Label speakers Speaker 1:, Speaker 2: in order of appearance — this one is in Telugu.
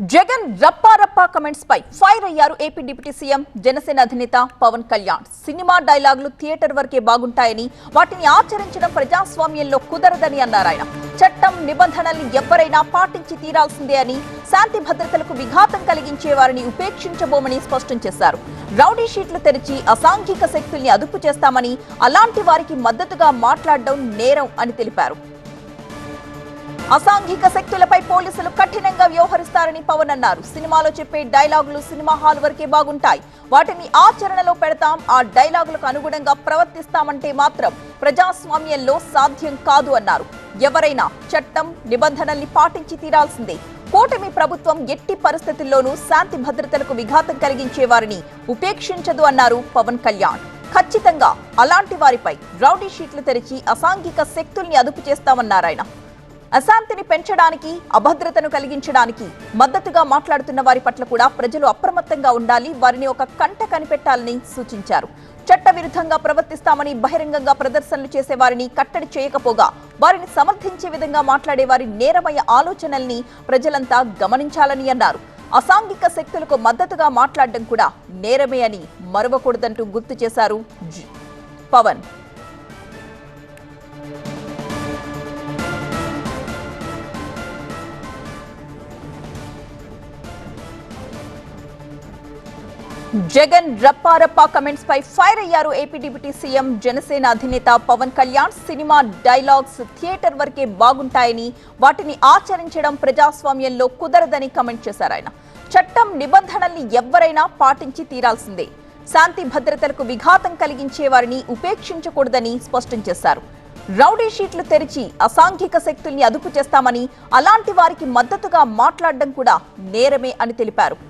Speaker 1: Jagan రప్పారప్పా కమెంట్స్ పై ఫైర్ అయ్యారు ఏపీ డిప్యూటీ సీఎం జనసేన అధినేత పవన్ కళ్యాణ్. సినిమా డైలాగులు థియేటర్ వరకే బాగుంటాయని వాటిని ఆచరించడం ప్రజాస్వామ్యంలో కుదరదని అన్నారు ఆయన. చట్టం నిబంధనల్ని ఎవరైనా పాటించి తీరాల్సిందే అని శాంతి భద్రతలకు విఘాతం కలిగించే వారిని ఉపేక్షించబోమని స్పష్టం చేశారు. రౌడీ షీట్లు తెరిచి అసాంఘిక శక్తుల్ని అదుపు చేస్తామని అలాంటి వారికి మద్దతుగా మాట్లాడడం నేరం అని తెలిపారు. అసాంఘిక శక్తులపై పోలీసులు కఠినంగా వ్యవహరిస్తారని పవన్ అన్నారు. సినిమాలో చెప్పే డైలాగులు సినిమా హాల్ వరకే బాగుంటాయి. వాటిని ఆచరణలో పెడతాం. ఆ డైలాగులకు అనుగుణంగా ప్రవర్తిస్తామంటే మాత్రం ప్రజాస్వామ్యంలో సాధ్యం కాదు అన్నారు. ఎవరైనా చట్టం నిబంధనల్ని పాటించి తీరాల్సిందే. కూటమి ప్రభుత్వం ఎట్టి పరిస్థితుల్లోనూ శాంతి భద్రతలకు విఘాతం కలిగించే వారిని ఉపేక్షించదు అన్నారు పవన్ కళ్యాణ్. ఖచ్చితంగా అలాంటి వారిపై రౌడీ షీట్లు తెరిచి అసాంఘిక శక్తుల్ని అదుపు చేస్తామన్నారాయన అశాంతిని పెంచడానికి అభద్రతను కలిగించడానికి మద్దతుగా మాట్లాడుతున్న వారి పట్ల కూడా ప్రజలు అప్రమత్తంగా ఉండాలి వారిని ఒక కంట కనిపెట్టాలని సూచించారు. చట్ట విరుద్ధంగా ప్రవర్తిస్తామని బహిరంగంగా ప్రదర్శనలు చేసే వారిని కట్టడి చేయకపోగా వారిని సమర్థించే విధంగా మాట్లాడే వారి నేరమయ ఆలోచనల్ని ప్రజలంతా గమనించాలని అన్నారు. అసాంఘిక శక్తులకు మద్దతుగా మాట్లాడడం కూడా నేరమే అని మరవకూడదంటూ గుర్తు చేశారు జి- పవన్. జగన్ రప్పారప్పా కమెంట్స్ పై ఫైర్ అయ్యారు ఏపీ డిప్యూటీ సీఎం జనసేన అధినేత Pawan Kalyan. Cinema dialogues theatre వరకే బాగుంటాయని వాటిని ఆచరించడం ప్రజాస్వామ్యంలో కుదరదని కమెంట్ చేశారు ఆయన. చట్టం నిబంధనల్ని ఎవరైనా పాటించి తీరాల్సిందే. శాంతి భద్రతలకు విఘాతం కలిగించే వారిని ఉపేక్షించకూడదని స్పష్టం చేశారు. రౌడీ షీట్లు తెరిచి అసాంఘిక శక్తుల్ని అదుపు చేస్తామని అలాంటి వారికి మద్దతుగా మాట్లాడడం కూడా నేరమే అని తెలిపారు.